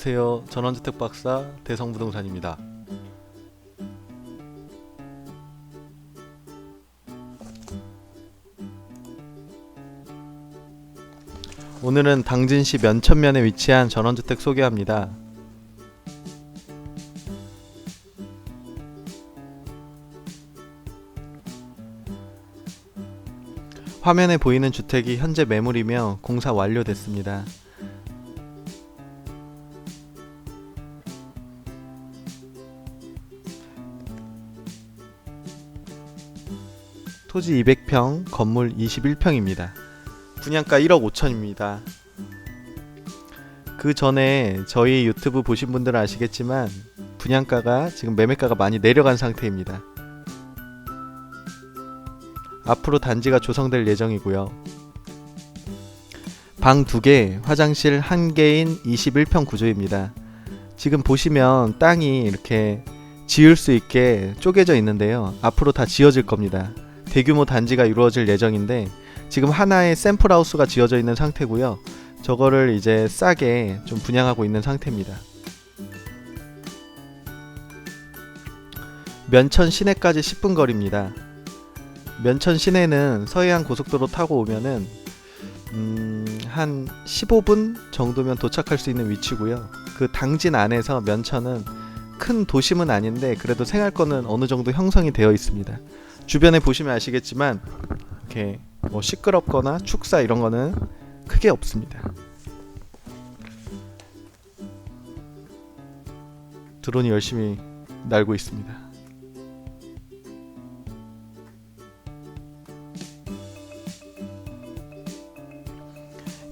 안녕하세요. 전원주택 박사 대성부동산입니다. 오늘은 당진시 면천면에 위치한 전원주택 소개합니다. 화면에 보이는 주택이 현재 매물이며 공사 완료됐습니다. 토지 200평, 건물 21평입니다. 분양가 1억 5천입니다. 그 전에 저희 유튜브 보신 분들은 아시겠지만 분양가가 지금 매매가가 많이 내려간 상태입니다. 앞으로 단지가 조성될 예정이고요. 방 2개, 화장실 1개인 21평 구조입니다. 지금 보시면 땅이 이렇게 지을 수 있게 쪼개져 있는데요. 앞으로 다 지어질 겁니다. 대규모 단지가 이루어질 예정인데 지금 하나의 샘플 하우스가 지어져 있는 상태고요. 저거를 이제 싸게 좀 분양하고 있는 상태입니다. 면천 시내까지 10분 거리입니다. 면천 시내는 서해안 고속도로 타고 오면은 음, 한 15분 정도면 도착할 수 있는 위치고요. 그 당진 안에서 면천은 큰 도심은 아닌데 그래도 생활권은 어느 정도 형성이 되어 있습니다. 주변에 보시면 아시겠지만 이렇게 뭐 시끄럽거나 축사 이런 거는 크게 없습니다. 드론이 열심히 날고 있습니다.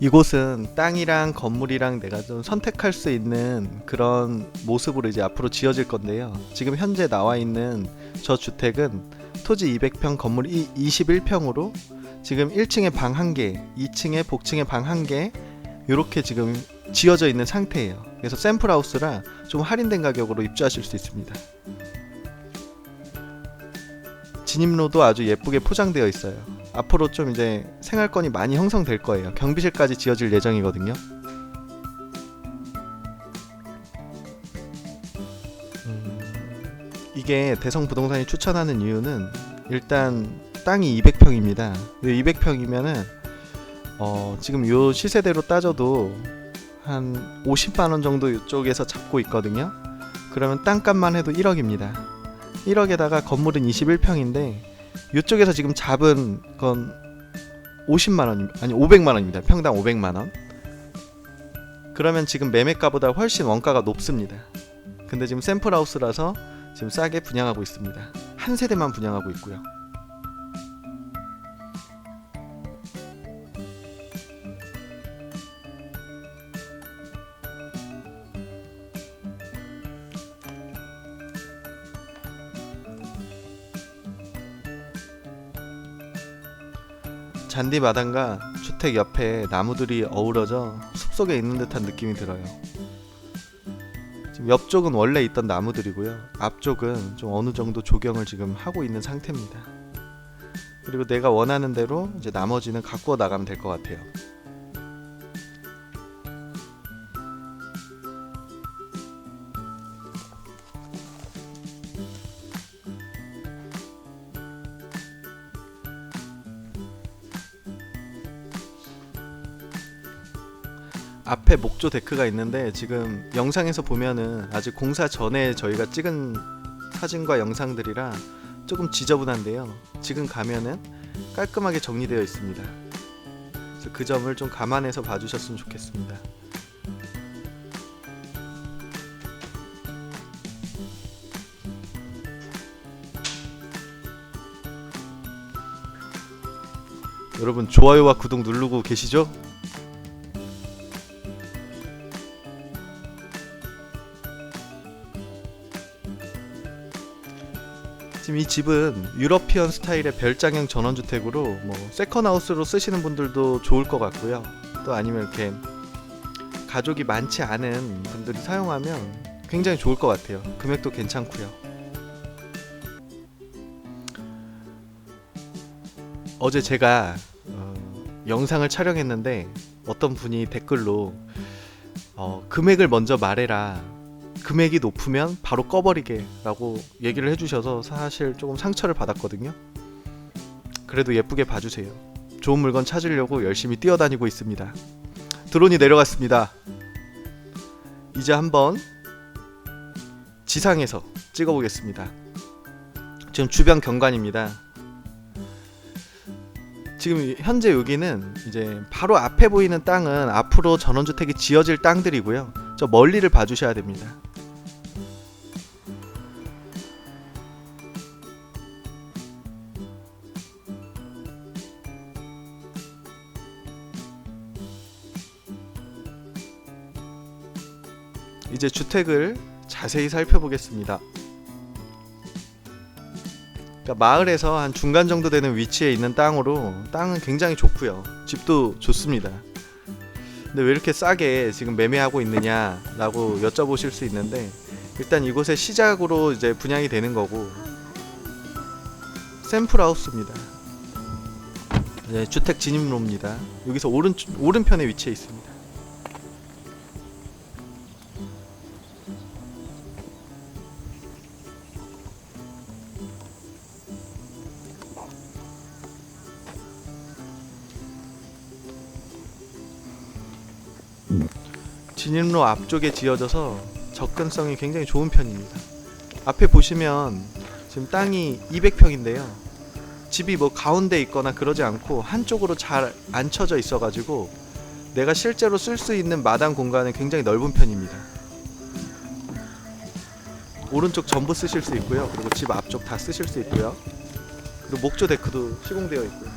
이곳은 땅이랑 건물이랑 내가 좀 선택할 수 있는 그런 모습으로 이제 앞으로 지어질 건데요. 지금 현재 나와 있는 저 주택은 토지 200평 건물 21평으로 지금 1층에 방 1개, 2층에 복층에 방 1개 이렇게 지금 지어져 있는 상태예요. 그래서 샘플 하우스라 좀 할인된 가격으로 입주하실 수 있습니다. 진입로도 아주 예쁘게 포장되어 있어요. 앞으로 좀 이제 생활권이 많이 형성될 거예요. 경비실까지 지어질 예정이거든요. 이게 대성 부동산이 추천하는 이유는 일단 땅이 200평입니다. 200평이면은 어, 지금 요 시세대로 따져도 한 50만 원 정도 이쪽에서 잡고 있거든요. 그러면 땅값만 해도 1억입니다. 1억에다가 건물은 21평인데 이쪽에서 지금 잡은 건 50만 원 아니 500만 원입니다. 평당 500만 원. 그러면 지금 매매가보다 훨씬 원가가 높습니다. 근데 지금 샘플 하우스라서 지금 싸게 분양하고 있습니다. 한 세대만 분양하고 있고요. 잔디 마당과 주택 옆에 나무들이 어우러져 숲속에 있는 듯한 느낌이 들어요. 옆쪽은 원래 있던 나무들이고요. 앞쪽은 좀 어느 정도 조경을 지금 하고 있는 상태입니다. 그리고 내가 원하는 대로 이제 나머지는 가꾸어 나가면 될 것 같아요. 앞에 목조 데크가 있는데 지금 영상에서 보면은 아직 공사 전에 저희가 찍은 사진과 영상들이라 조금 지저분한데요. 지금 가면은 깔끔하게 정리되어 있습니다. 그래서 그 점을 좀 감안해서 봐주셨으면 좋겠습니다. 여러분 좋아요와 구독 누르고 계시죠? 지금 이 집은 유러피언 스타일의 별장형 전원주택으로 뭐 세컨하우스로 쓰시는 분들도 좋을 것 같고요. 또 아니면 이렇게 가족이 많지 않은 분들이 사용하면 굉장히 좋을 것 같아요. 금액도 괜찮고요. 어제 제가 어, 영상을 촬영했는데 어떤 분이 댓글로 어, 금액을 먼저 말해라. 금액이 높으면 바로 꺼버리게 라고 얘기를 해주셔서 사실 조금 상처를 받았거든요. 그래도 예쁘게 봐주세요. 좋은 물건 찾으려고 열심히 뛰어다니고 있습니다. 드론이 내려갔습니다. 이제 한번 지상에서 찍어보겠습니다. 지금 주변 경관입니다. 지금 현재 여기는 이제 바로 앞에 보이는 땅은 앞으로 전원주택이 지어질 땅들이고요. 저 멀리를 봐주셔야 됩니다. 이제 주택을 자세히 살펴보겠습니다. 그러니까 마을에서 한 중간 정도 되는 위치에 있는 땅으로 땅은 굉장히 좋고요. 집도 좋습니다. 근데 왜 이렇게 싸게 지금 매매하고 있느냐라고 여쭤보실 수 있는데 일단 이곳에 시작으로 이제 분양이 되는 거고 샘플 하우스입니다. 네, 주택 진입로입니다. 여기서 오른 오른편에 위치해 있습니다. 진입로 앞쪽에 지어져서 접근성이 굉장히 좋은 편입니다. 앞에 보시면 지금 땅이 200평인데요. 집이 뭐 가운데 있거나 그러지 않고 한쪽으로 잘 앉혀져 있어가지고 내가 실제로 쓸 수 있는 마당 공간은 굉장히 넓은 편입니다. 오른쪽 전부 쓰실 수 있고요. 그리고 집 앞쪽 다 쓰실 수 있고요. 그리고 목조 데크도 시공되어 있고요.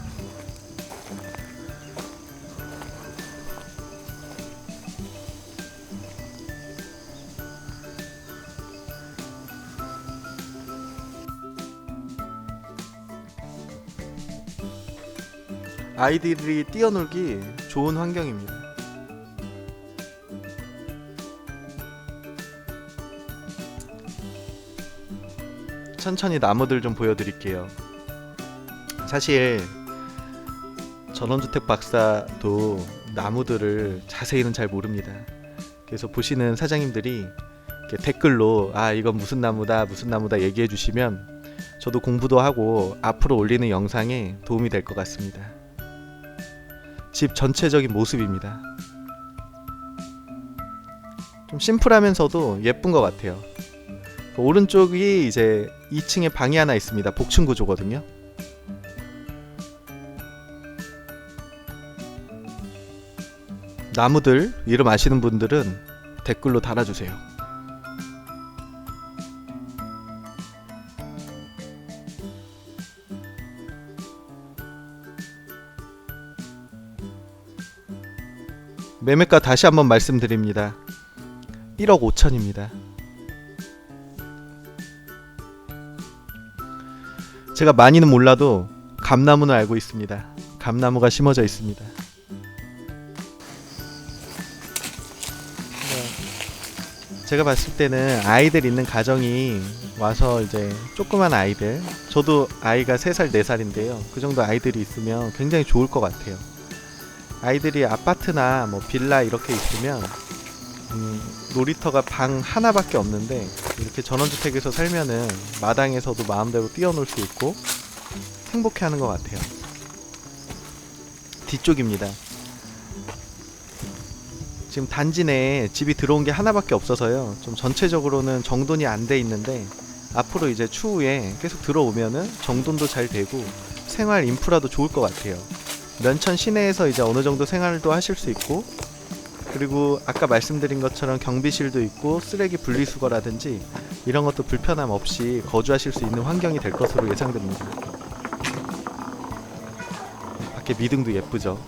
아이들이 뛰어놀기 좋은 환경입니다. 천천히 나무들 좀 보여드릴게요. 사실 전원주택 박사도 나무들을 자세히는 잘 모릅니다. 그래서 보시는 사장님들이 댓글로 아 이건 무슨 나무다 무슨 나무다 얘기해 주시면 저도 공부도 하고 앞으로 올리는 영상에 도움이 될 것 같습니다. 집 전체적인 모습입니다. 좀 심플하면서도 예쁜 것 같아요. 그 오른쪽이 이제 2층에 방이 하나 있습니다. 복층 구조거든요. 나무들 이름 아시는 분들은 댓글로 달아주세요. 매매가 다시 한번 말씀드립니다. 1억 5천입니다. 제가 많이는 몰라도 감나무는 알고 있습니다. 감나무가 심어져 있습니다. 네. 제가 봤을 때는 아이들 있는 가정이 와서 이제 조그만 아이들, 저도 아이가 3살, 4살인데요. 그 정도 아이들이 있으면 굉장히 좋을 것 같아요. 아이들이 아파트나 뭐 빌라 이렇게 있으면 음, 놀이터가 방 하나밖에 없는데 이렇게 전원주택에서 살면은 마당에서도 마음대로 뛰어놀 수 있고 행복해하는 것 같아요. 뒤쪽입니다. 지금 단지 내에 집이 들어온 게 하나밖에 없어서요. 좀 전체적으로는 정돈이 안 돼 있는데 앞으로 이제 추후에 계속 들어오면은 정돈도 잘 되고 생활 인프라도 좋을 것 같아요. 면천 시내에서 이제 어느 정도 생활도 하실 수 있고 그리고 아까 말씀드린 것처럼 경비실도 있고 쓰레기 분리수거라든지 이런 것도 불편함 없이 거주하실 수 있는 환경이 될 것으로 예상됩니다. 밖에 미등도 예쁘죠.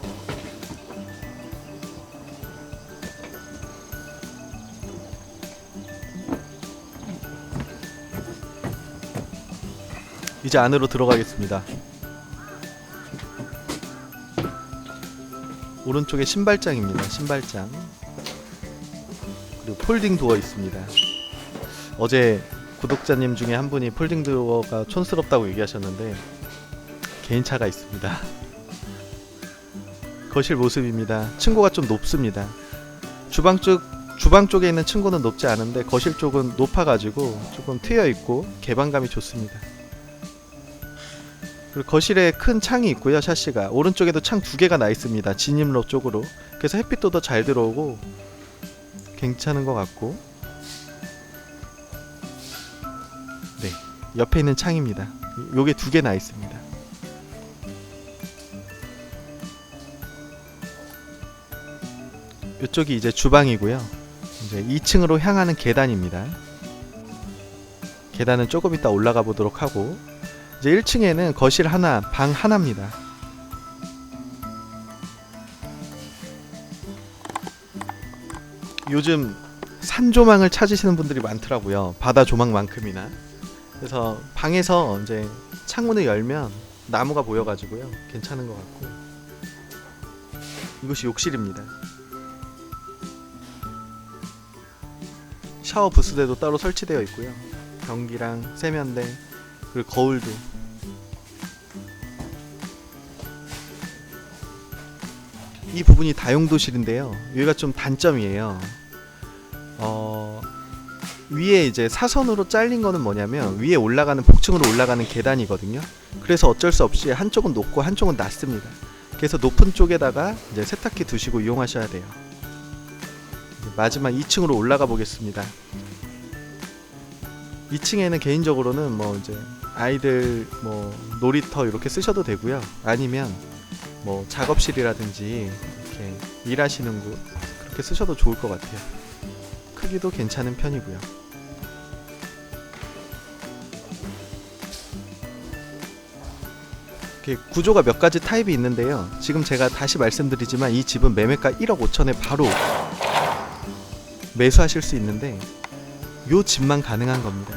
이제 안으로 들어가겠습니다. 오른쪽에 신발장입니다. 신발장. 그리고 폴딩 도어 있습니다. 어제 구독자님 중에 한 분이 폴딩 도어가 촌스럽다고 얘기하셨는데 개인차가 있습니다. 거실 모습입니다. 층고가 좀 높습니다. 주방 쪽 주방 쪽에 있는 층고는 높지 않은데 거실 쪽은 높아가지고 조금 트여 있고 개방감이 좋습니다. 그리고 거실에 큰 창이 있고요 샤시가. 오른쪽에도 창 두 개가 나 있습니다 진입로 쪽으로. 그래서 햇빛도 더 잘 들어오고 괜찮은 것 같고. 네 옆에 있는 창입니다. 요게 두 개 나 있습니다. 이쪽이 이제 주방이고요. 이제 2층으로 향하는 계단입니다. 계단은 조금 이따 올라가 보도록 하고 이제 1층에는 거실 하나, 방 하나입니다. 요즘 산 조망을 찾으시는 분들이 많더라고요. 바다 조망만큼이나. 그래서 방에서 이제 창문을 열면 나무가 보여가지고요. 괜찮은 것 같고. 이곳이 욕실입니다. 샤워 부스대도 따로 설치되어 있고요. 변기랑 세면대 그리고 거울도 이 부분이 다용도실인데요. 여기가 좀 단점이에요. 어, 위에 이제 사선으로 잘린 거는 뭐냐면 위에 올라가는 복층으로 올라가는 계단이거든요. 그래서 어쩔 수 없이 한쪽은 높고 한쪽은 낮습니다. 그래서 높은 쪽에다가 이제 세탁기 두시고 이용하셔야 돼요. 마지막 2층으로 올라가 보겠습니다. 2층에는 개인적으로는 뭐 이제 아이들 뭐 놀이터 이렇게 쓰셔도 되고요. 아니면 뭐 작업실이라든지 이렇게 일하시는 곳 그렇게 쓰셔도 좋을 것 같아요. 크기도 괜찮은 편이고요. 구조가 몇 가지 타입이 있는데요. 지금 제가 다시 말씀드리지만 이 집은 매매가 1억 5천에 바로 매수하실 수 있는데 요 집만 가능한 겁니다.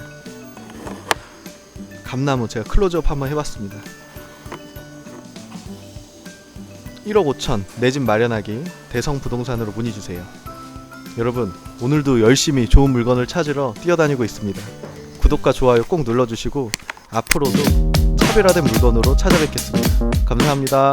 감나무 제가 클로즈업 한번 해봤습니다. 1억 5천 내 집 마련하기 대성 부동산으로 문의 주세요. 여러분 오늘도 열심히 좋은 물건을 찾으러 뛰어다니고 있습니다. 구독과 좋아요 꼭 눌러주시고 앞으로도 차별화된 물건으로 찾아뵙겠습니다. 감사합니다.